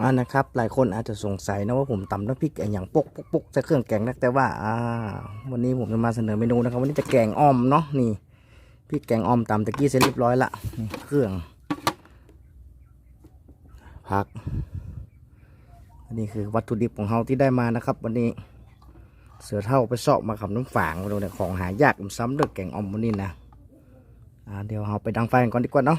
อ่านะครับ หลายคนอาจจะสงสัยนะว่าผมตำน้ำพริกอย่างปกปกปกใส่เครื่องแกงนะแต่ว่าอ่า วันนี้ผมจะมาเสนอเมนูนะครับ วันนี้จะแกงอ่อมเนาะนี่พริกแกงอ่อมตำตะกี้เสร็จเรียบร้อยละเครื่องผักอันนี้คือวัตถุดิบของเราที่ได้มานะครับ วันนี้เสือเท่าไปเสาะมาขับน้ำฝางมาดูเนี่ยของหายากซ้ำเด็กแกงอ่อมวันนี้นะอ่าเดี๋ยวเราไปดังไฟกันก่อนดีกว่าเนาะ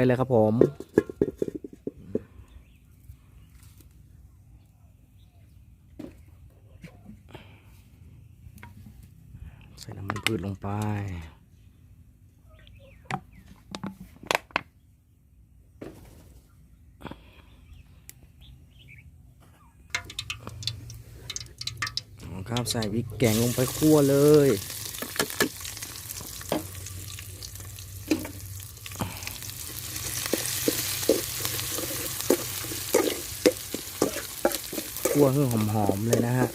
ได้เลยครับผม ใส่น้ำมันพืชลงไปเอาครับใส่พริกแกงลงไปคั่วเลย คั่วให้หอมๆเลยนะฮะ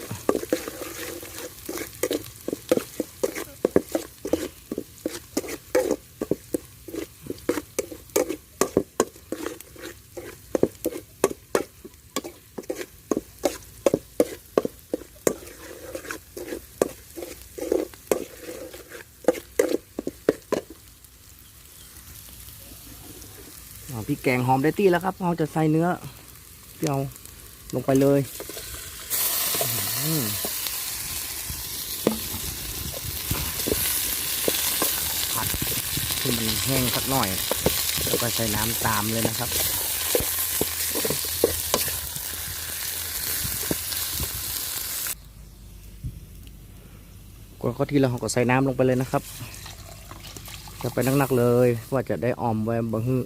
พี่แกงหอมได้ที่แล้วครับเราจะใส่เนื้อเดี๋ยวลงไปเลย ผัดให้นแห้งสักหน่อย แล้วก็ใส่น้ำตามเลยนะครับกดข้อที่เราก็ใส่น้ำลงไปเลยนะครับ จะไปนักๆเลยว่าจะได้ออมไว้บางฮึ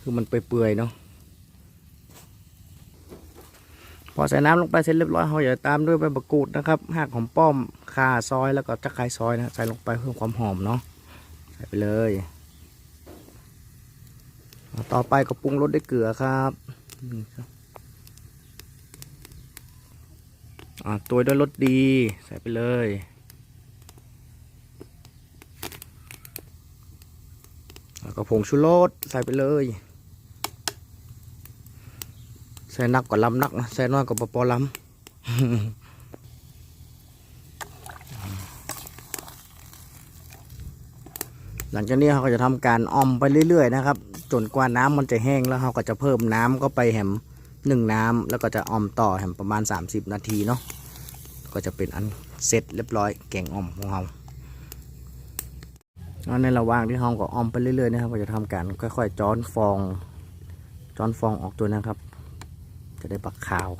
คือมันเปื่อยๆเนาะ พอใส่น้ำลงไปเสร็จเรียบร้อยเราอย่าตามด้วยใบมะกรูดนะครับหากหอมป้อมข่าซอยแล้วก็ตะไคร้ซอยนะใส่ลงไปเพื่อความหอมเนาะใส่ไปเลย ต่อไปก็ปรุงรสด้วยเกลือครับนี่ครับอ่าตัวด้วยรสดีใส่ไปเลยแล้วก็ผงชูรสใส่ไปเลย ใส่นักกว่าลำนักนะใส่น้อยกว่าปอปอลำหลังจากนี้เราก็จะทำการออมไปเรื่อย ๆ นะครับ จนกว่าน้ำมันจะแห้งแล้วเราก็จะเพิ่มน้ำก็ไปแหมหนึ่งน้ำแล้วก็จะออมต่อแหมประมาณ 30 นาทีเนาะก็จะเป็นอันเสร็จเรียบร้อยแกงออมของเราในระหว่างที่เราก็ออมไปเรื่อยๆนะครับก็จะทำการค่อย ๆ จ้อนฟอง จ้อนฟองออกตัวนะครับ จะได้ปักขาว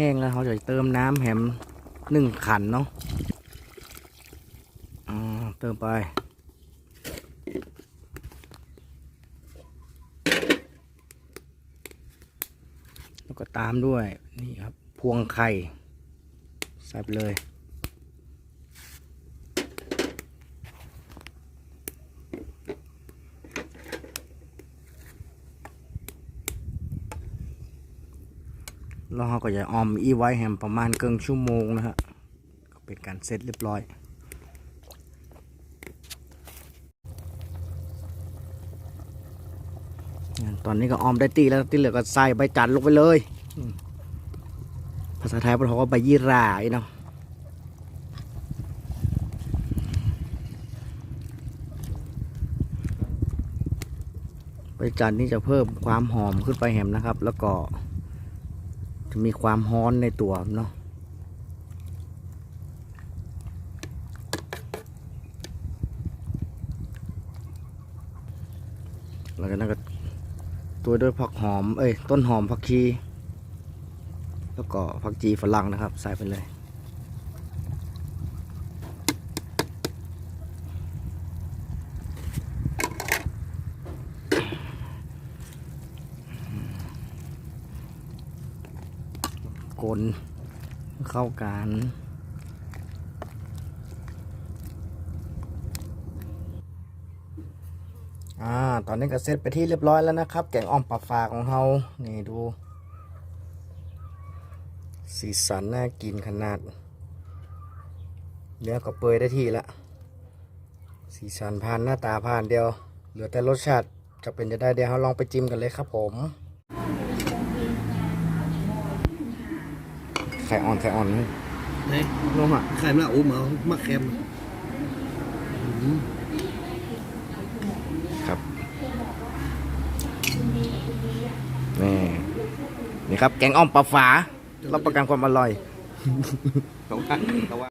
ห้งแล้วเขาจะเติมน้ำแหมหนึ่งขันเนาะอ่าเติมไป แล้วก็ตามด้วยนี่ครับ พวงไข่ ใส่ไปเลย แล้วเราก็จะออมอีไว้แฮมประมาณเกิงชั่วโมงนะฮะก็เป็นการเสร็จเรียบร้อยตอนนี้ก็ออมได้ตีแล้วที่เหลือก็ใส่ใบจันทร์ลงไปเลย ภาษาไทยเขาว่าใบยี่หร่าอีเนาะใบจันทร์นี่จะเพิ่มความหอมขึ้นไปแฮมนะครับ แล้วก็ จะมีความฮ้อนในตัวเนาะหลังจากนั้นก็ตัวด้วยผักหอม เอ้ย ต้นหอมผักชี แล้วก็ผักจีฝรั่งนะครับ ใส่ไปเลย กล เข้ากันอ่า ตอนนี้ก็เสร็จไปที่เรียบร้อยแล้วนะครับ แกงอ่อมปลาฝาของเรานี่ดู สีสันน่ากินขนาด เนื้อก็เปื่อยได้ที่ละ สีสันผ่านหน้าตาผ่านเดียว เหลือแต่รสชาติจะเป็นจะได้เดี๋ยวเราลองไปจิ้มกันเลยครับผม ข่อ่อนไข่อ่อนนี่ไหนลงอะไข่มาอุ้มเอามาเค็มครับนี่นี่ครับ แกงอ่อมปลาฝารับประกันความอร่อยแต่ว่าแต่ว่า